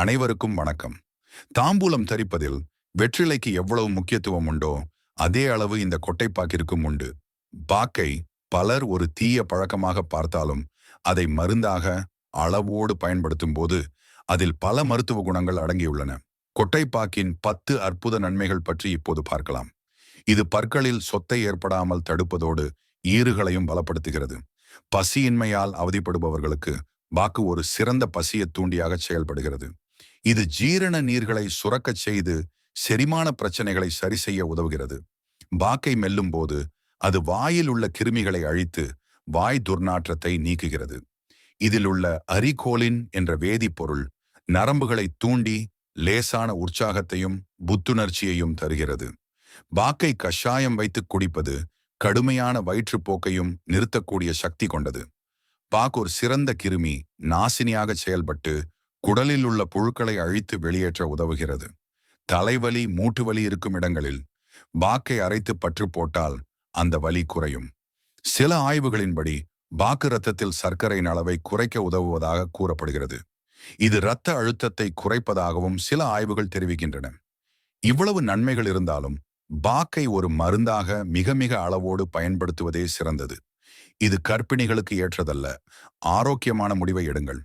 அனைவருக்கும் வணக்கம். தாம்பூலம் தரிப்பதில் வெற்றிலைக்கு எவ்வளவு முக்கியத்துவம் உண்டோ அதே அளவு இந்த கொட்டைப்பாக்கிற்கும் உண்டு. பாக்கை பலர் ஒரு தீய பழக்கமாக பார்த்தாலும் அதை மருந்தாக அளவோடு பயன்படுத்தும் போது அதில் பல மருத்துவ குணங்கள் அடங்கியுள்ளன. கொட்டைப்பாக்கின் பத்து அற்புத நன்மைகள் பற்றி இப்போது பார்க்கலாம். இது பற்களில் சொத்தை ஏற்படாமல் தடுப்பதோடு ஈறுகளையும் பலப்படுத்துகிறது. பசியின்மையால் அவதிப்படுபவர்களுக்கு பாக்கு ஒரு சிறந்த பசிய தூண்டியாக செயல்படுகிறது. இது ஜீரண நீர்களை சுரக்கச் செய்து செரிமான பிரச்சனைகளை சரி செய்ய உதவுகிறது. பாக்கை மெல்லும் போது அது வாயில் உள்ள கிருமிகளை அழித்து வாய் துர்நாற்றத்தை நீக்குகிறது. இதில் உள்ள அரிகோலின் என்ற வேதிப்பொருள் நரம்புகளை தூண்டி லேசான உற்சாகத்தையும் புத்துணர்ச்சியையும் தருகிறது. பாக்கை கஷாயம் வைத்து குடிப்பது கடுமையான வயிற்றுப்போக்கையும் நிறுத்தக்கூடிய சக்தி கொண்டது. பாக் ஒரு சிறந்த கிருமி நாசினியாக செயல்பட்டு குடலில் உள்ள புழுக்களை அழித்து வெளியேற்ற உதவுகிறது. தலைவலி மூட்டு வலி இருக்கும் இடங்களில் பாக்கை அரைத்து பற்று போட்டால் அந்த வலி குறையும். சில ஆய்வுகளின்படி பாக்கு ரத்தத்தில் சர்க்கரையின் அளவை குறைக்க உதவுவதாக கூறப்படுகிறது. இது இரத்த அழுத்தத்தை குறைப்பதாகவும் சில ஆய்வுகள் தெரிவிக்கின்றன. இவ்வளவு நன்மைகள் இருந்தாலும் பாக்கை ஒரு மருந்தாக மிக மிக அளவோடு பயன்படுத்துவதே சிறந்தது. இது கர்ப்பிணிகளுக்கு ஏற்றதல்ல. ஆரோக்கியமான முடிவை எடுங்கள்.